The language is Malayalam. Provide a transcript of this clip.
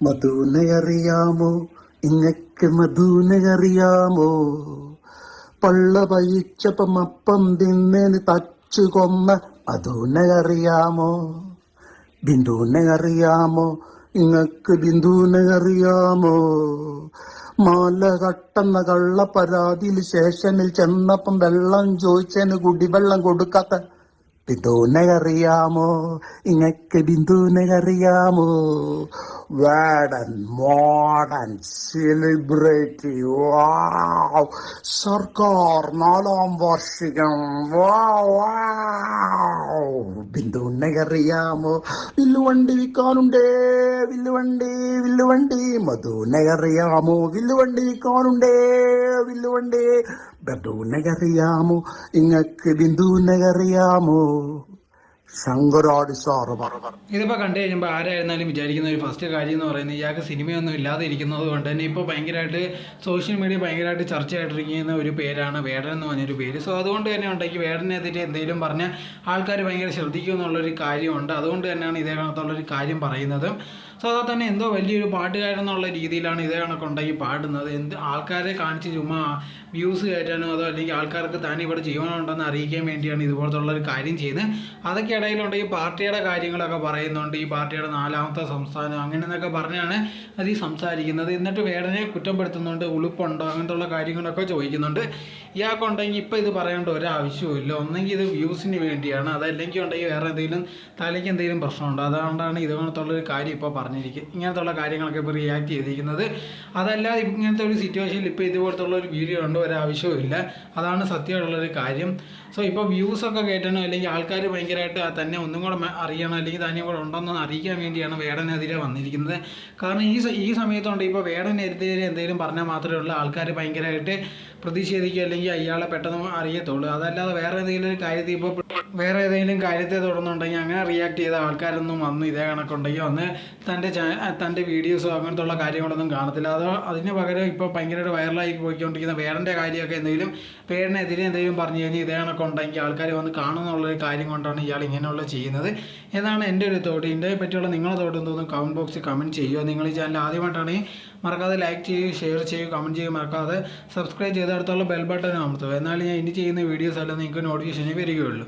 മധുനെ അറിയാമോ ഇങ്ങക്ക് മധുനെ അറിയാമോ പള്ള പയിച്ചപ്പം അപ്പം തിന്നേന് തച്ചു കൊന്ന മധുനെ അറിയാമോ ബിന്ദുവിനെ അറിയാമോ ഇങ്ങക്ക് ബിന്ദുവിനെ അറിയാമോ മാല കട്ടെന്ന കള്ള പരാതിയിൽ ശേഷനിൽ ചെന്നപ്പം വെള്ളം ചോദിച്ചതിന് കുടിവെള്ളം കൊടുക്കാത്ത ബിന്ദുവിനെ അറിയാമോ ഇങ്ങക്ക് ബിന്ദുവിനെ അറിയാമോ വേടൻ മോഡൻ സെലിബ്രിറ്റി വാവ് സർക്കാർ നാലാം വാർഷികം ബിന്ദുവിനെ അറിയാമോ വില്ലുവണ്ടി വിൽക്കാനുണ്ടേ വില്ലുവണ്ടി വില്ലുവണ്ടി മധുവിനെ അറിയാമോ വില്ലുവണ്ടി വിൽക്കാനുണ്ടേ വില്ലുവണ്ടി ബന്ധുവിനെ അറിയാമോ? ഇങ്ങക്ക് ബിന്ദുവിനെ അറിയാമോ? ഇതിപ്പോൾ കണ്ടു കഴിയുമ്പോൾ ആരായിരുന്നാലും വിചാരിക്കുന്ന ഒരു ഫസ്റ്റ് കാര്യം എന്ന് പറയുന്നത് ഇയാൾക്ക് സിനിമയൊന്നും ഇല്ലാതെ ഇരിക്കുന്നത് കൊണ്ട് തന്നെ ഇപ്പോൾ ഭയങ്കരമായിട്ട് സോഷ്യൽ മീഡിയ ഭയങ്കരമായിട്ട് ചർച്ചയായിട്ടിരിക്കുന്ന ഒരു പേരാണ് വേടൻ എന്ന് പറഞ്ഞൊരു പേര്. സോ അതുകൊണ്ട് തന്നെ ഉണ്ടെങ്കിൽ വേടനെതിരെ എന്തെങ്കിലും പറഞ്ഞ ആൾക്കാർ ഭയങ്കര ശ്രദ്ധിക്കും എന്നുള്ളൊരു കാര്യമുണ്ട്. അതുകൊണ്ട് തന്നെയാണ് ഇതേ കണക്കുള്ളൊരു കാര്യം പറയുന്നത്. സോ അതാ തന്നെ എന്തോ വലിയൊരു പാട്ടുകാരൻ എന്നുള്ള രീതിയിലാണ് ഇതേ കണക്കുണ്ടെങ്കിൽ പാടുന്നത്. എന്ത് ആൾക്കാരെ കാണിച്ച് ചുമ്മാ വ്യൂസ് കയറ്റാനോ അതോ അല്ലെങ്കിൽ ആൾക്കാർക്ക് താൻ ഇവിടെ ജീവനുണ്ടെന്ന് അറിയിക്കാൻ വേണ്ടിയാണ് ഇതുപോലത്തെ ഉള്ളൊരു കാര്യം ചെയ്യുന്നത് അതൊക്കെ ഈ പാർട്ടിയുടെ കാര്യങ്ങളൊക്കെ പറയുന്നുണ്ട്. ഈ പാർട്ടിയുടെ നാലാമത്തെ സംസ്ഥാനം അങ്ങനെ എന്നൊക്കെ പറഞ്ഞാണ് അത് ഈ സംസാരിക്കുന്നത്. എന്നിട്ട് വേടനെ കുറ്റപ്പെടുത്തുന്നുണ്ട് ഉളുപ്പുണ്ടോ അങ്ങനത്തെ ഉള്ള കാര്യങ്ങളൊക്കെ ചോദിക്കുന്നുണ്ട്. ഇയാൾക്കുണ്ടെങ്കിൽ ഇപ്പോൾ ഇത് പറയേണ്ട ഒരാവശ്യവും ഇല്ല. ഒന്നെങ്കിൽ ഇത് വ്യൂസിന് വേണ്ടിയാണ്. അതല്ലെങ്കിൽ ഉണ്ടെങ്കിൽ വേറെ എന്തെങ്കിലും തലയ്ക്ക് എന്തെങ്കിലും പ്രശ്നമുണ്ടോ? അതുകൊണ്ടാണ് ഇതുപോലത്തുള്ളൊരു കാര്യം ഇപ്പോൾ പറഞ്ഞിരിക്കുന്നത് ഇങ്ങനത്തുള്ള കാര്യങ്ങളൊക്കെ ഇപ്പോൾ റിയാക്ട് ചെയ്തിരിക്കുന്നത്. അതല്ലാതെ ഇങ്ങനത്തെ ഒരു സിറ്റുവേഷനിൽ ഇപ്പോൾ ഇതുപോലത്തുള്ള ഒരു വീഡിയോ ഉണ്ട് ഒരാവശ്യവും ഇല്ല. അതാണ് സത്യമുള്ളൊരു കാര്യം. സോ ഇപ്പോൾ വ്യൂസൊക്കെ കയറ്റണം അല്ലെങ്കിൽ ആൾക്കാർ ഭയങ്കരമായിട്ട് തന്നെ ഒന്നും കൂടെ അറിയണം അല്ലെങ്കിൽ തന്നെ കൂടെ ഉണ്ടെന്ന് അറിയിക്കാൻ വേണ്ടിയാണ് വേടനെതിരെ വന്നിരിക്കുന്നത്. കാരണം ഈ ഈ സമയത്തുണ്ട് ഇപ്പോൾ വേടനെതിരെ എന്തെങ്കിലും പറഞ്ഞാൽ മാത്രമേ ഉള്ളൂ ആൾക്കാർ ഭയങ്കരമായിട്ട് പ്രതിഷേധിക്കുക അല്ലെങ്കിൽ അയാളെ പെട്ടെന്ന് അറിയത്തുള്ളൂ. അതല്ലാതെ വേറെ ഏതെങ്കിലും കാര്യത്തിൽ ഇപ്പോൾ വേറെ ഏതെങ്കിലും കാര്യത്തെ തുടർന്നുണ്ടെങ്കിൽ അങ്ങനെ റിയാക്ട് ചെയ്ത ആൾക്കാരൊന്നും വന്ന് ഇതേ കണക്കുണ്ടെങ്കിൽ വന്ന് തന്റെ തന്റെ വീഡിയോസോ അങ്ങനത്തെ ഉള്ള കാര്യങ്ങളൊന്നും കാണത്തില്ല. അതോ അതിന് പകരം ഇപ്പോൾ ഭയങ്കരമായിട്ട് വൈറലായി പോയിക്കൊണ്ടിരിക്കുന്ന വേടന്റെ കാര്യമൊക്കെ എന്തെങ്കിലും വേടനെതിരെ എന്തെങ്കിലും പറഞ്ഞു കഴിഞ്ഞാൽ ഇതേ കണക്കുണ്ടെങ്കിൽ ആൾക്കാർ വന്ന് കാണുന്നുള്ളൊരു കാര്യം കൊണ്ടാണ് ഇയാൾ ഇങ്ങനെയുള്ള ചെയ്യുന്നത്. എന്നാണ് എന്റെ ഒരു തോട്ട് ഇതിന്റെ പറ്റിയുള്ള നിങ്ങളുടെ തോട്ട് എന്തോന്നും കമന്റ് ബോക്സിൽ കമന്റ് ചെയ്യുക. നിങ്ങൾ ഈ ചാനൽ ആദ്യമായിട്ടാണെങ്കിൽ മറക്കാതെ ലൈക്ക് ചെയ്യുക ഷെയർ ചെയ്യുക കമന്റ് ചെയ്യുക മറക്കാതെ സബ്സ്ക്രൈബ് ചെയ്ത് അടുത്തുള്ള ബെൽ ബട്ടൺ അമർത്തുക. എന്നാലും ഞാൻ ഇനി ചെയ്യുന്ന വീഡിയോസ് എല്ലാം നിങ്ങൾക്ക് നോട്ടിഫിക്കേഷനേ വരികയുള്ളൂ.